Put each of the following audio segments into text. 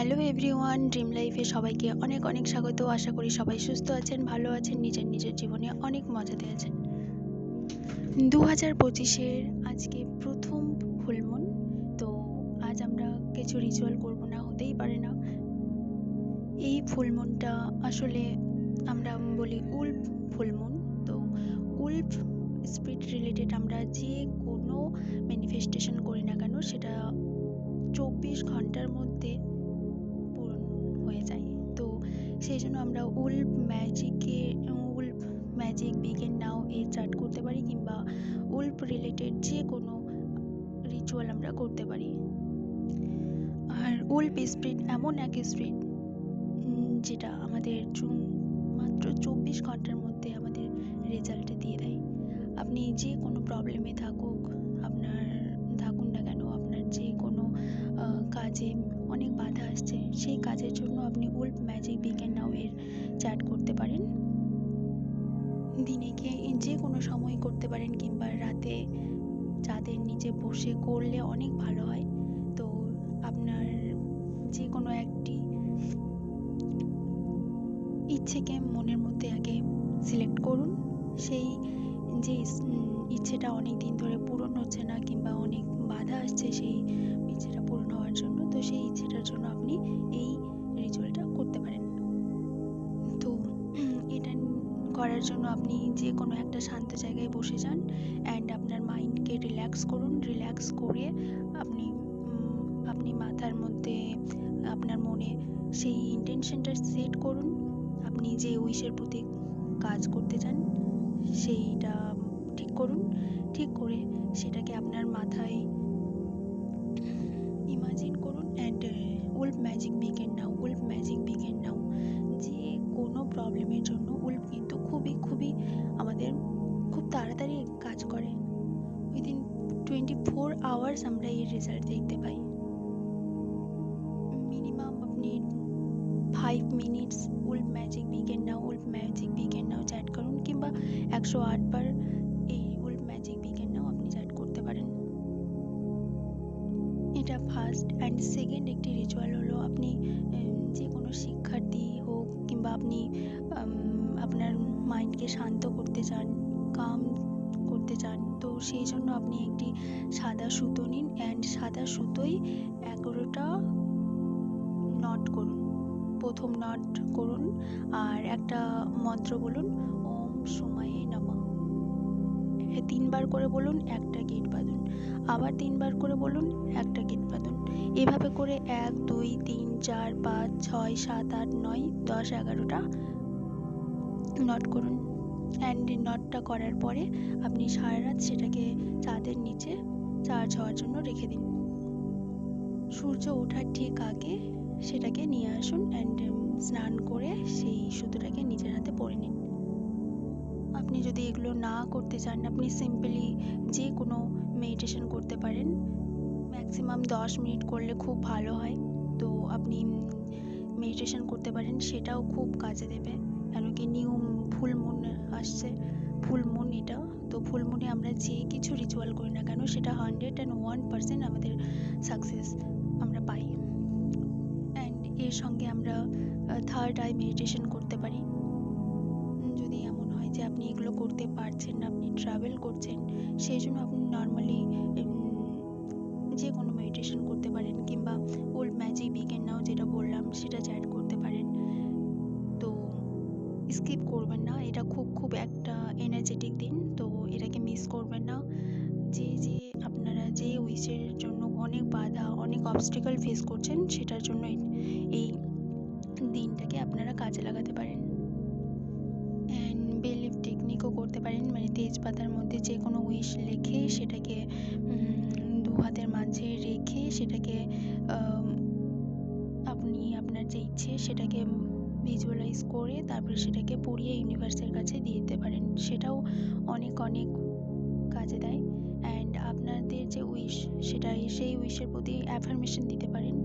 Hello everyone dream লাইফে সবাইকে অনেক অনেক স্বাগত। আশা করি সবাই সুস্থ আছেন, ভালো আছেন, নিজের নিজের জীবনে অনেক মজাতে আছেন। দু হাজার পঁচিশের আজকে প্রথম ফুলমুন তো আজ আমরা কিছু রিচুয়াল করব না, হতেই পারে না। এই ফুলমুনটা আসলে আমরা বলি উল্ফ ফুলমুন তো উল্ফ স্পিরিট রিলেটেড আমরা যে কোনো ম্যানিফেস্টেশন করি না কেন, সেটা চব্বিশ ঘণ্টার মধ্যে হয়ে যায়। তো সেই জন্য আমরা wolf ম্যাজিকে wolf magic begin now a chart করতে পারি কিংবা উল্ফ রিলেটেড যে কোনো রিচুয়াল আমরা করতে পারি। আর উল্ফ স্পিরিট এমন এক স্পিরিট যেটা আমাদের মাত্র চব্বিশ ঘণ্টার মধ্যে আমাদের রেজাল্ট দিয়ে দেয়। আপনি যে কোনো প্রবলেমে থাকুক, আপনার, থাকুন না কেন, আপনার যে কোনো কাজে সেই কাজের জন্য আপনি উল্ফ ম্যাজিক বিজ্ঞান নাও এর চ্যাট করতে পারেন। দিনে গিয়ে যে কোনো সময় করতে পারেন কিংবা রাতে চাঁদের নিচে বসে করলে অনেক ভালো হয়। তো আপনার যে কোনো একটি ইচ্ছেকে মনের মধ্যে আগে সিলেক্ট করুন। সেই যে ইচ্ছেটা অনেক দিন ধরে পূরণ হচ্ছে না কিংবা অনেক বাধা আসছে সেই ইচ্ছেটা পূরণ হওয়ার জন্য, তো সেই ইচ্ছেটার জন্য আপনি করার জন্য আপনি যে কোনো একটা শান্ত জায়গায় বসে যান অ্যান্ড আপনার মাইন্ডকে রিল্যাক্স করুন। রিল্যাক্স করে আপনি আপনি মাথার মধ্যে, আপনার মনে সেই ইন্টেনশনটা সেট করুন। আপনি যে উইশের প্রতি কাজ করতে চান, সেইটা ঠিক করুন। ঠিক করে সেটাকে আপনার মাথায় ইমাজিন করুন and wolf magic begin now wolf magic begin now যে কোনো প্রবলেমের জন্য খুবই খুবই আমাদের খুব তাড়াতাড়ি কাজ করে। উইদিন টোয়েন্টি ফোর আওয়ার্স আমরা এই রেজাল্ট দেখতে পাই। মিনিমাম আপনি five minutes wolf magic begin now wolf magic begin now chat করুন কিংবা একশো আটবার এটা ফার্স্ট অ্যান্ড সেকেন্ড একটি রিচুয়াল হলো আপনি যে কোনো শিক্ষার্থী হোক কিংবা আপনি আপনার মাইন্ডকে শান্ত করতে চান কাম করতে চান, তো সেই জন্য আপনি একটি সাদা সুতো নিন অ্যান্ড সাদা সুতোই এগারোটা নট করুন। প্রথম নট করুন আর একটা মন্ত্র বলুন, ওম এ তিনবার করে বলুন, একটা গেট বাঁধুন। আবার তিনবার করে বলুন, একটা গেট বাঁধুন। এভাবে করে এক, দুই, তিন, চার, পাঁচ, ছয়, সাত, আট, নয়, দশ, এগারোটা নট করুন। অ্যান্ড নটটা করার পরে আপনি সারা রাত সেটাকে চাঁদের নিচে চার্জ হওয়ার জন্য রেখে দিন। সূর্য ওঠার ঠিক আগে সেটাকে নিয়ে আসুন অ্যান্ড স্নান করে সেই সুতোটাকে নিজের হাতে পরে নিন। আপনি যদি এগুলো না করতে চান, আপনি সিম্পলি যে কোনো মেডিটেশন করতে পারেন। ম্যাক্সিমাম দশ মিনিট করলে খুব ভালো হয়। তো আপনি মেডিটেশন করতে পারেন, সেটাও খুব কাজে দেবে। কেন কি নিউ ফুল মুন আসছে। ফুল মুন এটা। তো ফুল মুনে আমরা যে কিছু রিচুয়াল করি না কেন, সেটা হান্ড্রেড অ্যান্ড ওয়ান পার্সেন্ট আমাদের সাকসেস আমরা পাই। অ্যান্ড এর সঙ্গে আমরা থার্ড আই মেডিটেশন করতে পারি। করতে পারছেন না, আপনি ট্রাভেল করছেন, সেই জন্য আপনি নর্মালি যে কোনো মেডিটেশন করতে পারেন কিংবা ওল্ড ম্যাজিক বিগেন নাও যেটা বললাম সেটা চ্যাট করতে পারেন। তো স্কিপ করবেন না, এটা খুব খুব একটা এনার্জেটিক দিন, তো এটাকে মিস করবেন না। যে যে আপনারা যে উইশের জন্য অনেক বাধা, অনেক অবস্টিকল ফেস করছেন, সেটার জন্য এই দিনটাকে আপনারা কাজে লাগাতে পারেন। তেজপাতার মধ্যে যে কোনো উইশ লিখে সেটাকে দু হাতের মাঝে রেখে সেটাকে আপনি আপনার যে ইচ্ছে সেটাকে ভিজুয়ালাইজ করে তারপরে সেটাকে পড়িয়ে ইউনিভার্সের কাছে দিয়ে দিতে পারেন। সেটাও অনেক অনেক কাজে দেয়। অ্যান্ড আপনাদের যে উইশ সেটা সেই উইশের প্রতি অ্যাফার্মেশন দিতে পারেন।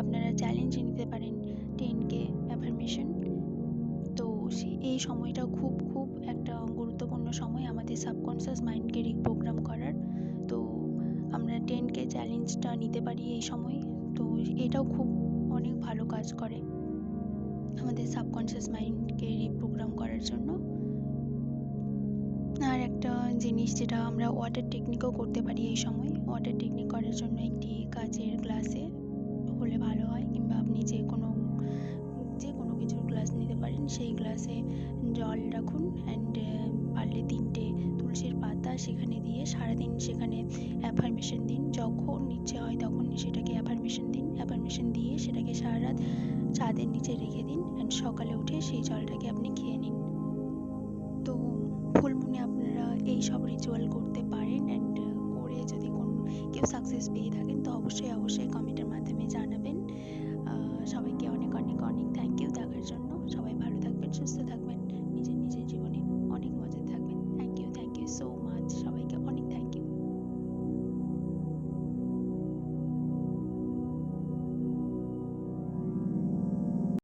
আপনারা চ্যালেঞ্জ নিতে পারেন টেন কে অ্যাফার্মেশন তো এই সময়টা খুব খুব একটা সময় আমাদের সাবকনসিয়াস মাইন্ডকে রিপ্রোগ্রাম করার। তো আমরা টেন কে চ্যালেঞ্জটা নিতে পারি এই সময়। তো এটাও খুব অনেক ভালো কাজ করে আমাদের সাবকনসিয়াস মাইন্ডকে রিপ্রোগ্রাম করার জন্য। আর একটা জিনিস যেটা আমরা ওয়াটার টেকনিকও করতে পারি এই সময়। ওয়াটার টেকনিক করার জন্য একটি কাচের গ্লাসে হলে ভালো হয়, কিংবা আপনি যে কোনো সেই গ্লাসে জল রাখুন অ্যান্ড পারলে তিনটে তুলসীর পাতা সেখানে দিয়ে সারাদিন সেখানে অ্যাফার্মেশন দিন। যখন ইচ্ছে হয় তখন সেটাকে অ্যাফার্মেশন দিন। অ্যাফার্মেশন দিয়ে সেটাকে সারা রাত ছাদের নিচে রেখে দিন অ্যান্ড সকালে উঠে সেই জলটাকে আপনি খেয়ে নিন। তো ফুল মুনে আপনারা এই সব রিচুয়াল করতে পারেন অ্যান্ড করে যদি কোন কেউ সাকসেস পেয়ে থাকেন তো অবশ্যই অবশ্যই কমেন্টের মাধ্যমে জানাবেন।